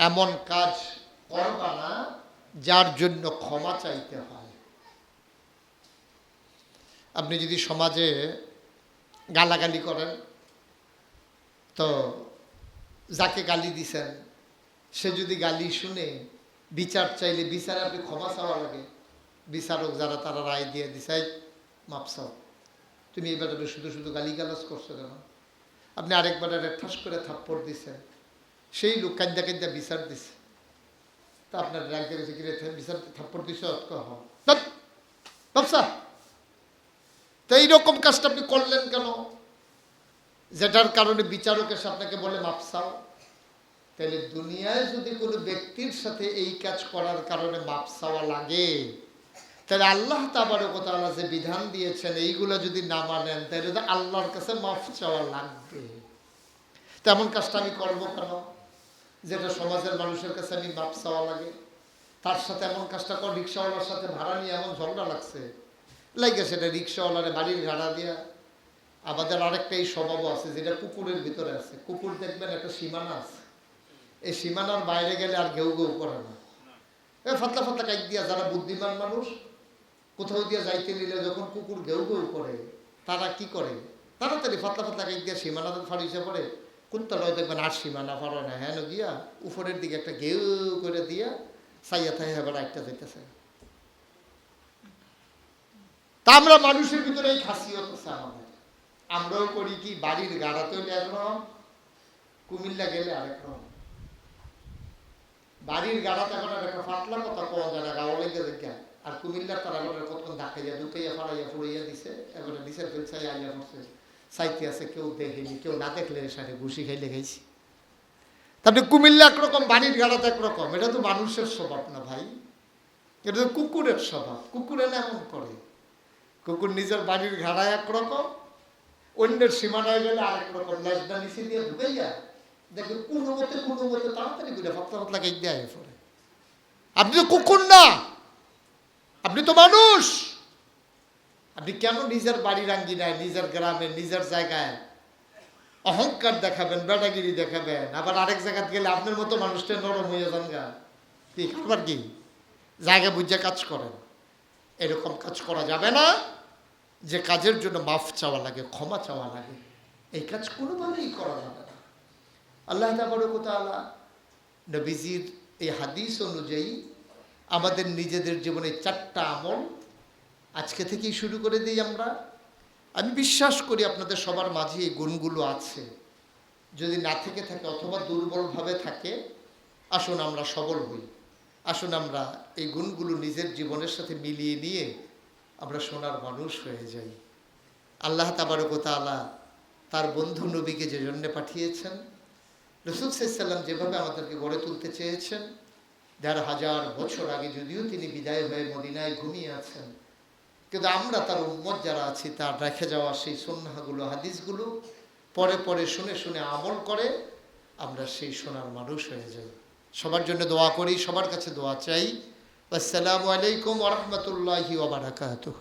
এমন কাজ করবা না যার জন্য ক্ষমা চাইতে হয়। আপনি যদি সমাজে গালাগালি করেন তো যাকে গালি দিছেন সে যদি গালি শুনে বিচার চাইলে বিচারে আপনি ক্ষমা চাওয়া লাগে। বিচারক যারা তারা রায় দিয়ে দিছে "এই, মাপ চাও। তুমি এই ব্যাপারে শুধু শুধু গালি গালাজ করছ কেন? আপনি আরেকবার আরেক ঠাস করে থাপ্পড় দিছেন। সেই লোক কান্দা কান্দা বিচার দিছে। তা আপনার দেখেছে কিরে থে- বিচার থাপ্পড় দিছে অতক ব্যবসা তো এইরকম কাজটা আপনি করলেন কেন? যেটার কারণে বিচারক এসে আপনাকে বলে মাপসাও তাহলে দুনিয়ায় যদি কোনো ব্যক্তির সাথে এই কাজ করার কারণে মাপ চাওয়া লাগে তাহলে আল্লাহ তাবারকতালা যে বিধান দিয়েছেন, এইগুলো যদি না মানেন তাহলে আল্লাহর কাছে মাফ চাওয়া লাগবে। তেমন কাজটা আমি করব কেন? যেটা সমাজের মানুষের কাছে আমি মাপ চাওয়া লাগে। তার সাথে এমন কাজটা কর, রিক্সাওয়ালার সাথে ভাড়া নিয়ে এমন ঝগড়া লাগছে। লাগে সেটা রিক্সাওয়ালারে বাড়ির ভাড়া দিয়া। আমাদের আরেকটা এই স্বভাবও আছে, যেটা কুকুরের ভিতরে আছে। কুকুর দেখবেন একটা সীমানা আছে। এই সীমানার বাইরে গেলে আর ঘেউ ঘেউ করে না। এ ফাতলা ফাতলা কাইক দিয়া যারা বুদ্ধিমান মানুষ, কোথাও দিয়ে যাইতে নিলে যখন কুকুর ঘেউ ঘেউ করে, তারা কি করে? তাড়াতাড়ি ফাতলা ফাতলা কাইক দিয়া সীমানাতে ফাড়িছে পড়ে। কুত্তারাও দেখবেন আর সীমানা ফাড়ে না হ্যাঁ গিয়া উপরের দিকে একটা ঘেউ করে দিয়া সাইয়া থাই হেবার একটা যাইতেছে। তা আমরা মানুষের ভিতরে এই খাসিয়ত আছে আমাদের। আমরাও করি কি, বাড়ির গাড়াতে হলে একরকম, কুমিল্লা গেলে আরেক রকম বাড়ির গাড়াতে এখন আর একটা ফাটলা কথা কওয়া যায় না গাওয়া লেগে দেখে আর। কুমিল্লার তারা কতক্ষণ ধাক্কা যায় ঢুকাইয়া ফাড়াইয়া ফুড়াইয়া দিছে এখন নিচের ফেলছে আইয়া পড়ছে। সাইতে আছে কেউ দেখেনি কেউ না দেখলে সাথে ঘুষি খাইলে খাইছি তারপরে কুমিল্লা একরকম, বাড়ির গাড়াতে একরকম। এটা তো মানুষের স্বভাব না ভাই। এটা তো কুকুরের স্বভাব। কুকুরে না এমন করে। কুকুর নিজের বাড়ির ঘাড়ায় একরকম, অন্যের সীমানায় গেলে আরেক রকম লেজটা নিচে দিয়ে ঢুকাইয়া দেখবেন কোনো মতে কোনো মতে তাড়াতাড়ি করে ফাতলা ফাতলা দেয় পরে আপনি তো কুকুর না। আপনি তো মানুষ। আপনি কেন নিজের বাড়ির আঙ্গিনায়, নিজের গ্রামে, নিজের জায়গায় অহংকার দেখাবেন, বেটাগিরি দেখাবেন? আবার আরেক জায়গায় গেলে আপনার মতো মানুষটা নরম হয়ে যান গা। কি খাবার কি? জায়গা বুঝে কাজ করেন। এরকম কাজ করা যাবে না যে কাজের জন্য মাফ চাওয়া লাগে, ক্ষমা চাওয়া লাগে। এই কাজ কোনোভাবেই করা যাবে না। আল্লাহ তাবরকতালা নবীজির এই হাদিস অনুযায়ী আমাদের নিজেদের জীবনে চারটা আমল আজকে থেকেই শুরু করে দিই আমরা। আমি বিশ্বাস করি আপনাদের সবার মাঝে এই গুণগুলো আছে। যদি না থেকে থাকে অথবা দুর্বলভাবে থাকে, আসুন আমরা সবল হই। আসুন আমরা এই গুণগুলো নিজের জীবনের সাথে মিলিয়ে নিয়ে আমরা সোনার মানুষ হয়ে যাই। আল্লাহ তাবারকতালা তার বন্ধু নবীকে যে জন্যে পাঠিয়েছেন, রসুল সাল্লাম যেভাবে আমাদেরকে গড়ে তুলতে চেয়েছেন, দেড় হাজার বছর আগে যদিও তিনি বিদায় হয়ে মদিনায় ঘুমিয়ে আছেন কিন্তু আমরা তার উম্মত যারা আছি, তার রেখে যাওয়া সেই সন্ন্যাগুলো হাদিসগুলো পরে পরে শুনে শুনে আমল করে, আমরা সেই সোনার মানুষ হয়ে যাই। সবার জন্য দোয়া করি, সবার কাছে দোয়া চাই। আসসালামু আলাইকুম ওরহমতুল্লাহি ওবরাকাতুহ